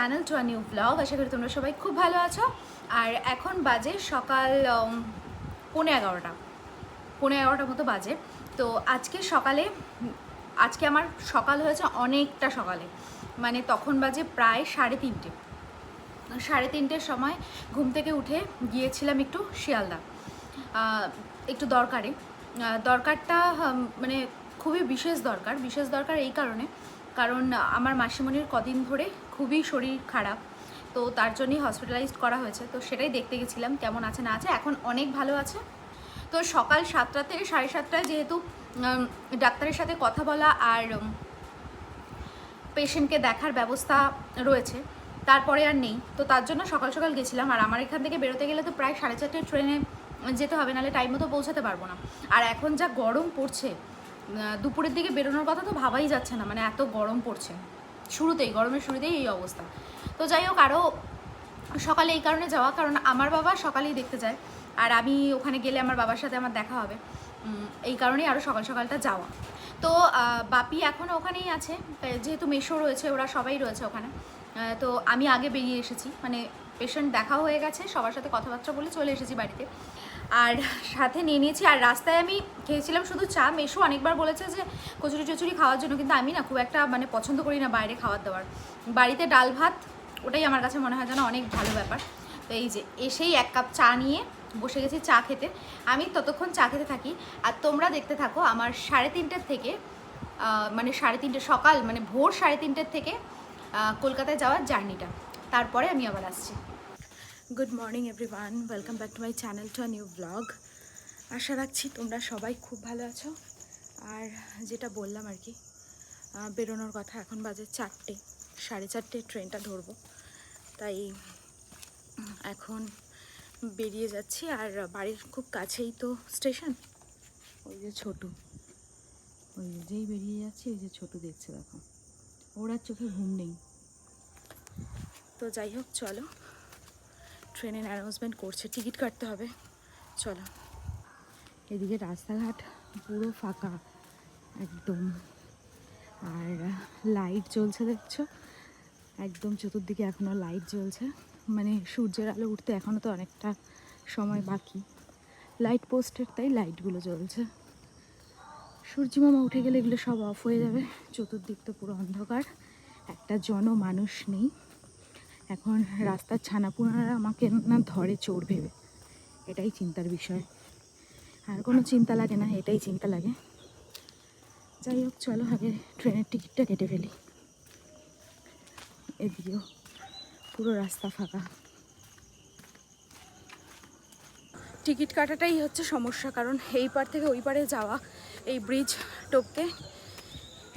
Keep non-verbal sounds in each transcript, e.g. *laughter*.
Channel to a new blog আশা করি তোমরা সবাই খুব ভালো আছো। আর এখন বাজে সকাল উম, পৌনে এগারোটা। পৌনে এগারোটার মতো বাজে। তো আজকে সকালে আজকে আমার সকাল হয়েছে অনেকটা সকালে। মানে তখন বাজে প্রায় সাড়ে তিনটে। সাড়ে তিনটের সময় ঘুম থেকে উঠে গিয়েছিলাম একটু শিয়ালদা। একটু দরকারে। দরকারটা মানে খুবই বিশেষ দরকার। বিশেষ দরকার এই কারণে। কারণ আমার মাসিমণির কদিন ধরে খুবই শরীর খারাপ। তো তার জন্যই হসপিটালাইজড করা হয়েছে। তো সেটাই দেখতে গেছিলাম, কেমন আছে না আছে। এখন অনেক ভালো আছে। তো সকাল সাতটা থেকে সাড়ে সাতটায় যেহেতু ডাক্তারের সাথে কথা বলা আর পেশেন্টকে দেখার ব্যবস্থা রয়েছে, তারপরে আর নেই। তো তার জন্য সকাল সকাল গেছিলাম। আর আমার এখান থেকে বেরোতে গেলে তো প্রায় সাড়ে চারটে ট্রেনে যেতে হবে, নাহলে টাইম মতো পৌঁছাতে পারব না। আর এখন যা গরম পড়ছে দুপুরের দিকে বেরোনোর কথা তো ভাবাই যাচ্ছে না। মানে এত গরম পড়ছে। শুরুতেই, গরমের শুরুতেই এই অবস্থা। তো যাই হোক আরও সকালে এই কারণে যাওয়া, কারণ আমার বাবা সকালেই দেখতে যায়। আর আমি ওখানে গেলে আমার বাবার সাথে আমার দেখা হবে। এই কারণেই আরও সকাল সকালটা যাওয়া। তো বাপি এখনও ওখানেই আছে। যেহেতু মেশো রয়েছে, ওরা সবাই রয়েছে ওখানে। তো আমি আগে বেরিয়ে এসেছি। মানে পেশেন্ট দেখা হয়ে গেছে, সবার সাথে কথাবার্তা বলে চলে এসেছি বাড়িতে। আর সাথে নিয়ে নিয়েছি, আর রাস্তায় আমি খেয়েছিলাম শুধু চা। মেশো অনেকবার বলেছে যে, কচুরি টচুরি খাওয়ার জন্য, কিন্তু আমি না খুব একটা মানে পছন্দ করি না বাইরে খাবার দাবার বাড়িতে ডাল ভাত, ওটাই আমার কাছে মনে হয় যেন অনেক ভালো ব্যাপার। তো এই যে, এসেই এক কাপ চা নিয়ে বসে গেছি চা খেতে। আমি ততক্ষণ চা খেতে থাকি, আর তোমরা দেখতে থাকো আমার সাড়ে তিনটের থেকে মানে সাড়ে তিনটে সকাল মানে ভোর সাড়ে তিনটের থেকে কলকাতায় যাওয়ার জার্নিটা। তারপরে আমি আবার আসছি। Good morning everyone welcome back to my channel to new blog আশা রাখছি তোমরা সবাই খুব ভালো আছো। আর যেটা বললাম আর কি বেরোনোর কথা, এখন বাজে চারটে, সাড়ে চারটে ট্রেনটা ধরবো। তাই এখন বেরিয়ে যাচ্ছি, আর বাড়ির খুব কাছেই তো স্টেশন। ওই যে ছোটু। ওই যেই বেরিয়ে যাচ্ছি ওই যে ছোটু দেখছে, দেখো। ওর চোখে ঘুম নেই। তো যাই হোক, চলো। ট্রেনের অ্যানাউন্সমেন্ট করছে, টিকিট কাটতে হবে। চলো। এদিকে রাস্তাঘাট পুরো ফাঁকা, একদম। আর লাইট জ্বলছে, দেখছ? একদম চতুর্দিকে এখনও লাইট জ্বলছে। মানে সূর্যের আলো উঠতে এখনও তো অনেকটা সময় বাকি। লাইট পোস্টের তাই লাইটগুলো জ্বলছে। সূর্যমামা উঠে গেলে এগুলো সব অফ হয়ে যাবে। চতুর্দিক তো পুরো অন্ধকার। একটা জন মানুষ নেই। এখন রাস্তার ছানাপুনারা আমাকে না ধরে চোর ভেবে। এটাই চিন্তার বিষয়। আর কোনো চিন্তা লাগে না, এটাই চিন্তা লাগে। যাই হোক, চলো আগে ট্রেনের টিকিটটা কেটে ফেলি। এদিকেও পুরো রাস্তা ফাঁকা। টিকিট কাটাটাই হচ্ছে সমস্যা, কারণ এই পার থেকে ওই পারে যাওয়া, এই ব্রিজ টপকে,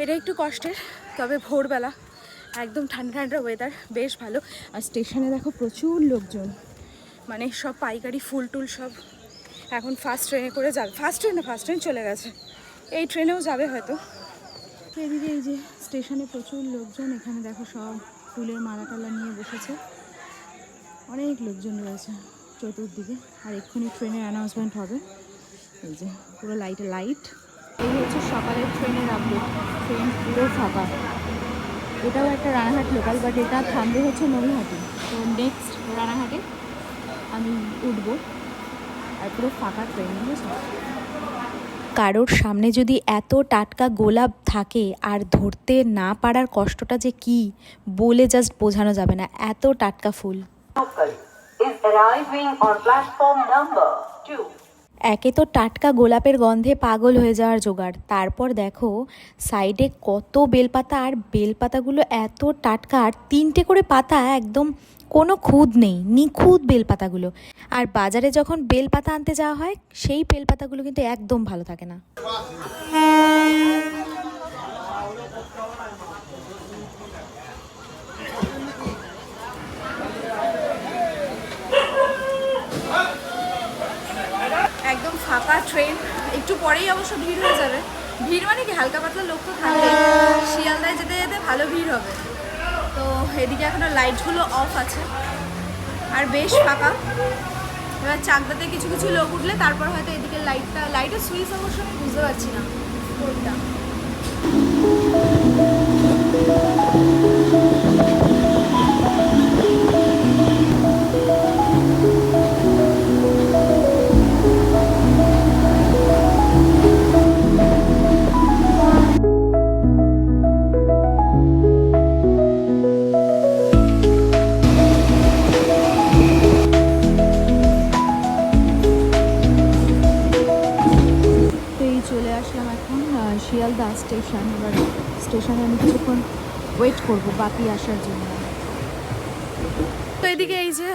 এটা একটু কষ্টের, তবে ভোরবেলা একদম ঠান্ডা ঠান্ডা ওয়েদার বেশ ভালো। আর স্টেশনে দেখো প্রচুর লোকজন। মানে সব পাইকারি ফুল টুল সব। এখন ফার্স্ট ট্রেনে করে যাবে। ফার্স্ট ট্রেনে ফার্স্ট ট্রেন চলে গেছে। এই ট্রেনেও যাবে হয়তো। এদিকে এই যে স্টেশনে প্রচুর লোকজন, এখানে দেখো সব ফুলের মালা টালা নিয়ে বসেছে। অনেক লোকজন রয়েছে চতুর্দিকে। আর এক্ষুনি ট্রেনের অ্যানাউন্সমেন্ট হবে। এই যে পুরো লাইটে লাইট এই হচ্ছে সকালের ট্রেনের আপডেট ট্রেন পুরো ফাঁকা। এটাও একটা রানাঘাট লোকাল বাট এটা থামবে হচ্ছে নৈহাটি তো নেক্সট রানাঘাটে আমি উঠবো। আর পুরো ফাঁকা ট্রেন বুঝেছ? কারোর সামনে যদি এত টাটকা গোলাপ থাকে আর ধরতে না পারার কষ্টটা যে কি বলে জাস্ট বোঝানো যাবে না। এত টাটকা ফুল। Local is arriving on platform number 2. একে তো টাটকা গোলাপের গন্ধে পাগল হয়ে যাওয়ার জোগাড়। তারপর দেখো, সাইডে কত বেলপাতা আর বেলপাতাগুলো এত টাটকা আর তিনটে করে পাতা একদম কোনো খুদ নেই, নিখুঁত বেলপাতাগুলো। আর বাজারে যখন বেলপাতা আনতে যাওয়া হয়, সেই বেলপাতাগুলো কিন্তু একদম ভালো থাকে না একদম ফাঁকা ট্রেন একটু পরেই অবশ্য ভিড় হয়ে যাবে। ভিড় মানে কি? হালকা পাতলা লোক তো থাকবে। শিয়ালদায় যেতে যেতে ভালো ভিড় হবে। তো এদিকে এখনও লাইটগুলো অফ আছে। আর বেশ ফাঁকা। এবার চাকদাতে কিছু কিছু লোক উঠলে তারপর হয়তো এদিকে লাইটটা লাইটের সুইচ অবশ্য আমি বুঝতে পারছি না। কোনটা? স্টেশন এবার স্টেশনে আমি কিছুক্ষণ ওয়েট করব বাপি আসার জন্য। তো এদিকে এই যে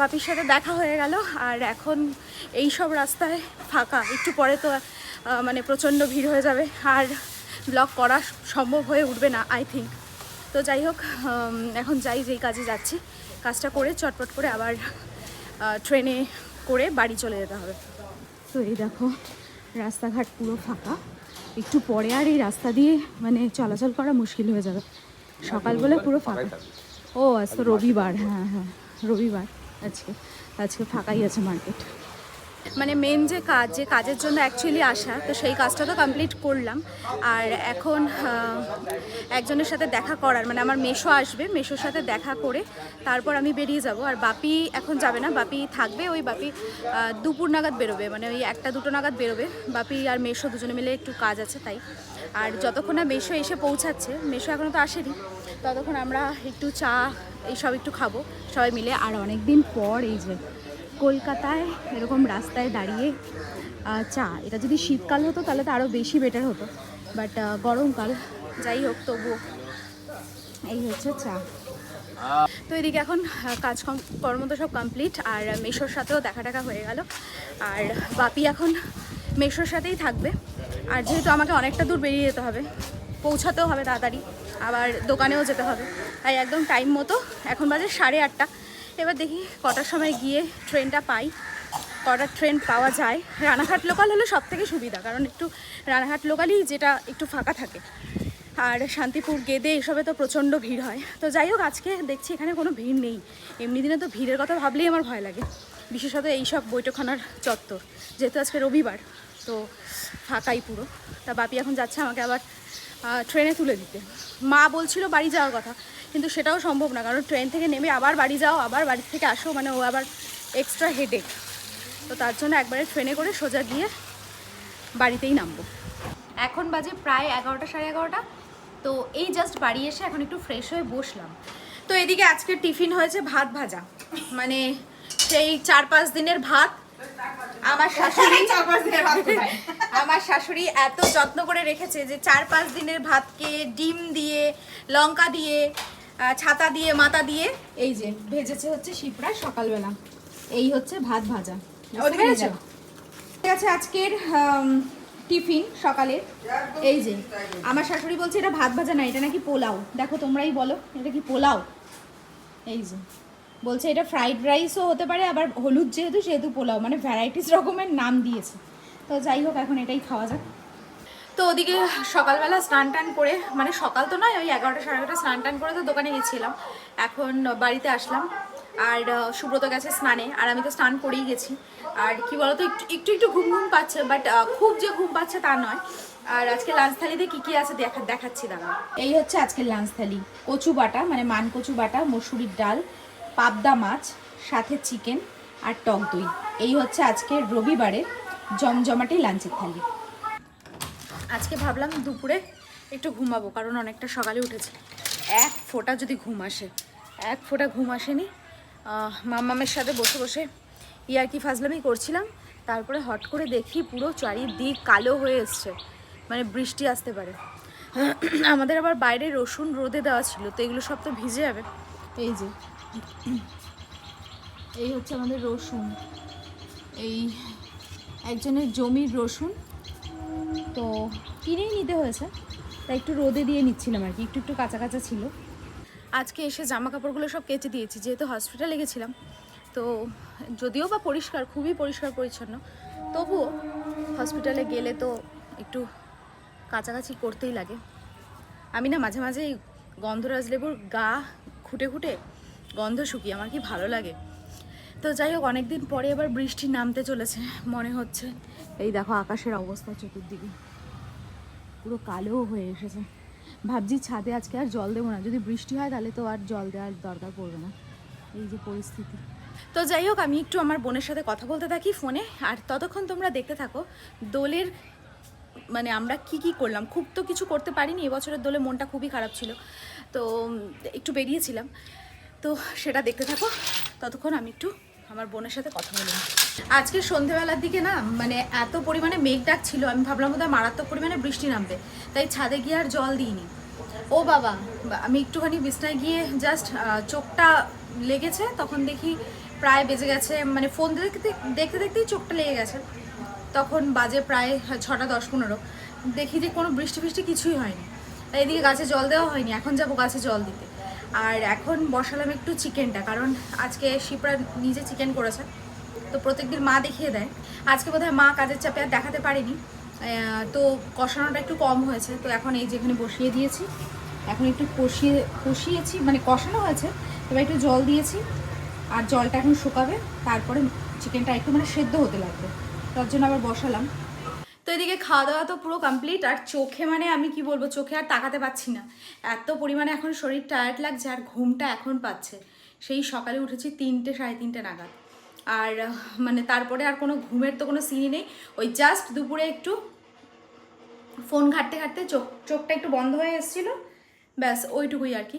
বাপির সাথে দেখা হয়ে গেল আর এখন এই সব রাস্তায় ফাঁকা একটু পরে তো মানে প্রচণ্ড ভিড় হয়ে যাবে আর ব্লগ করা সম্ভব হয়ে উঠবে না আই থিঙ্ক তো যাই হোক এখন যাই যেই কাজে যাচ্ছি কাজটা করে চটপট করে আবার ট্রেনে করে বাড়ি চলে যেতে হবে। তো এই দেখো রাস্তাঘাট পুরো ফাঁকা। একটু পরে আর এই রাস্তা দিয়ে মানে চলাচল করা মুশকিল হয়ে যাবে। সকাল বলে পুরো ফাঁকা। ও আচ্ছা রবিবার হ্যাঁ হ্যাঁ রবিবার আজকে আজকে ফাঁকাই আছে মার্কেট। মানে মেন যে কাজ, যে কাজের জন্য অ্যাকচুয়ালি আসা, তো সেই কাজটা তো কমপ্লিট করলাম। আর এখন একজনের সাথে দেখা করার মানে আমার মেশো আসবে, মেশোর সাথে দেখা করে তারপর আমি বেরিয়ে যাব। আর বাপি এখন যাবে না, বাপি থাকবে, ওই বাপি দুপুর নাগাদ বেরোবে মানে ওই একটা দুটো নাগাদ বেরোবে। বাপি আর মেশো দুজনে মিলে একটু কাজ আছে তাই। আর যতক্ষণ না মেশো এসে পৌঁছাচ্ছে, মেশো এখনও তো আসেনি, ততক্ষণ আমরা একটু চা এইসব একটু খাব, সবাই মিলে। আর অনেক দিন পর এই যে কলকাতায় এরকম রাস্তায় দাঁড়িয়ে চা। এটা যদি শীতকাল হতো, তাহলে তো আরও বেশি বেটার হতো। বাট গরমকাল। যাই হোক, তবুও। এই হচ্ছে চা। তো এদিকে এখন কাজ কর্ম তো সব কমপ্লিট আর মেশোর সাথেও দেখা টাকা হয়ে গেল। আর, বাপি এখন মেশোর সাথেই থাকবে। আর যেহেতু আমাকে অনেকটা দূর বেরিয়ে যেতে হবে, পৌঁছাতেও হবে তাড়াতাড়ি। আবার দোকানেও যেতে হবে। তাই একদম টাইম মতো, এখন বাজে সাড়ে আটটা। এবার দেখি কটার সময় গিয়ে ট্রেনটা পাই। কটার ট্রেন পাওয়া যায়। রানাঘাট লোকাল হলে সব থেকে সুবিধা, কারণ একটু রানাঘাট লোকালই যেটা একটু ফাঁকা থাকে। আর শান্তিপুর, গেদে এসবে তো প্রচণ্ড ভিড় হয়। তো যাই হোক, আজকে দেখছি এখানে কোনো ভিড় নেই। এমনি দিনে তো ভিড়ের কথা ভাবলেই আমার ভয় লাগে। বিশেষত এই সব বৈঠকখানার চত্বর, যেহেতু আজকে রবিবার, তো ফাঁকাই পুরো। তা বাপি এখন যাচ্ছে আমাকে আবার ট্রেনে তুলে দিতে। মা বলছিল বাড়ি যাওয়ার কথা। কিন্তু সেটাও সম্ভব না কারণ ট্রেন থেকে নেমে আবার বাড়ি যাও আবার বাড়ি থেকে আসো মানে ও আবার এক্সট্রা হেডেক তো তার জন্য একবারে ট্রেনে করে সোজা গিয়ে বাড়িতেই নামবো। এখন বাজে প্রায় এগারোটা সাড়ে এগারোটা। তো এই জাস্ট বাড়ি এসে এখন একটু ফ্রেশ হয়ে বসলাম। তো এদিকে আজকে টিফিন হয়েছে ভাত ভাজা। মানে সেই চার পাঁচ দিনের ভাত। আমার শাশুড়ি *laughs* *laughs* আমার শাশুড়ি এত যত্ন করে রেখেছে যে চার পাঁচ দিনের ভাতকে ডিম দিয়ে লঙ্কা দিয়ে ছাতা দিয়ে মাথা দিয়ে এই যে ভেজেছে হচ্ছে শিপ্রা সকালবেলা। এই হচ্ছে ভাত ভাজা। ঠিক আছে আজকের টিফিন সকালে এই যে আমার শাশুড়ি বলছে এটা ভাত ভাজা না এটা নাকি পোলাও। দেখো তোমরাই বলো এটা কি পোলাও? এই যে বলছে এটা ফ্রাইড রাইসও হতে পারে আবার হলুদ যেহেতু সেহেতু পোলাও। মানে ভ্যারাইটিস রকমের নাম দিয়েছে। তো যাই হোক এখন এটাই খাওয়া যাক। তো ওদিকে সকালবেলা স্নান টান করে মানে সকাল তো নয়, ওই এগারোটা সাড়ে এগারোটা স্নান টান করে তো দোকানে গেছিলাম। এখন বাড়িতে আসলাম। আর সুব্রত গেছে স্নানে, আর আমি তো স্নান করেই গেছি। আর কি বলতো, একটু একটু একটু ঘুম ঘুম পাচ্ছে বাট খুব যে ঘুম পাচ্ছে তা নয়। আর আজকে লাঞ্চ থালিতে কী কী আছে দেখা, দেখাচ্ছি দাঁড়া এই হচ্ছে আজকের লাঞ্চ থালি। কচু বাটা মানে মান কচু বাটা, মসুরির ডাল, পাবদা মাছ, সাথে চিকেন আর টক দই। এই হচ্ছে আজকের রবিবারের জমজমাটি লাঞ্চের থালি। আজকে ভাবলাম দুপুরে একটু ঘুমাবো কারণ অনেকটা সকালে উঠেছে। এক ফোঁটা যদি ঘুম আসে এক ফোঁটা ঘুম আসেনি আহ, মাম্মামের সাথে বসে বসে ইয়ার্কি ফাজলামি করছিলাম তারপরে হট করে দেখি পুরো চারিদিক কালো হয়ে এসছে মানে বৃষ্টি আসতে পারে। আমাদের আবার বাইরে রসুন রোদে দেওয়া ছিল তো এগুলো সব তো ভিজে যাবে। এই যে এই হচ্ছে আমাদের রসুন। এই একজনের জমির রসুন তো কিনেই নিতে হয়েছে। তাই একটু রোদে দিয়ে নিচ্ছিলাম আর কি, একটু একটু কাঁচা কাঁচা ছিল। আজকে এসে জামা কাপড়গুলো সব কেচে দিয়েছি, যেহেতু হসপিটালে গেছিলাম। তো যদিও বা পরিষ্কার, খুবই পরিষ্কার পরিচ্ছন্ন, তবুও হসপিটালে গেলে তো একটু কাছাকাছি করতেই লাগে। আমি না মাঝে মাঝে এই গন্ধরাজ লেবুর গা খুঁটে খুঁটে গন্ধ শুকি আমার কি ভালো লাগে? তো যাই হোক অনেকদিন পরে এবার বৃষ্টি নামতে চলেছে মনে হচ্ছে। এই দেখো আকাশের অবস্থা চতুর্দিকে। পুরো কালো হয়ে এসেছে। ভাবছি ছাদে আজকে আর জল দেবো না। যদি বৃষ্টি হয় তাহলে তো আর জল দেওয়ার দরকার পড়বে না। এই যে পরিস্থিতি। তো যাই হোক আমি একটু আমার বোনের সাথে কথা বলতে থাকি ফোনে। আর ততক্ষণ তোমরা দেখতে থাকো দোলের মানে আমরা কি কি করলাম। খুব তো কিছু করতে পারিনি এবছরের দোলে মনটা খুবই খারাপ ছিল। তো একটু বেরিয়েছিলাম। তো সেটা দেখতে থাকো। ততক্ষণ আমি একটু আমার বোনের সাথে কথা বলি। আজকে সন্ধেবেলার দিকে না মানে এত পরিমাণে মেঘ ডাক ছিল আমি ভাবলাম বোধহয় মারাত্মক পরিমাণে বৃষ্টি নামবে। তাই ছাদে গিয়ে আর জল দিইনি। ও বাবা আমি একটুখানি বিছনায় গিয়ে জাস্ট চোখটা লেগেছে, তখন দেখি প্রায় বেজে গেছে মানে ফোন দেখতে দেখতে দেখতেই চোখটা লেগে গেছে। তখন বাজে প্রায় ছটা দশ পনেরো, দেখি যে কোনো বৃষ্টি ফৃষ্টি কিছুই হয়নি। তাই এদিকে গাছে জল দেওয়া হয়নি, এখন যাব গাছে জল দিতে। আর এখন বসালাম একটু চিকেনটা, কারণ আজকে শিপরা নিজে চিকেন করেছে, তো প্রত্যেকদিন মা দেখিয়ে দেয়। আজকে বোধহয় মা কাজের চাপে আর দেখাতে পারেনি। তো কষানোটা একটু কম হয়েছে, তো এখন এই যেখানে বসিয়ে দিয়েছি, এখন একটু কষিয়ে, কষিয়েছি মানে কষানো হয়েছে তবে একটু জল দিয়েছি, আর জলটা এখন শুকাবে, তারপরে চিকেনটা একটু মানে সেদ্ধ হতে লাগবে, তার জন্য আবার বসালাম। এদিকে খাওয়া দাওয়া তো পুরো কমপ্লিট আর চোখে মানে আমি কি বলব, চোখে আর তাকাতে পাচ্ছি না। এত পরিমাণে এখন শরীর টায়ার্ড লাগছে, আর ঘুমটা এখন পাচ্ছে। সেই সকালে উঠেছি তিনটে, সাড়ে তিনটে নাগাদ। আর মানে তারপরে আর কোনো ঘুমের তো কোনো সিনই নেই। ওই জাস্ট দুপুরে একটু ফোন ঘাটতে ঘাটতে চোখ, চোখটা একটু বন্ধ হয়ে এসেছিল। ব্যাস, ওইটুকুই আর কি।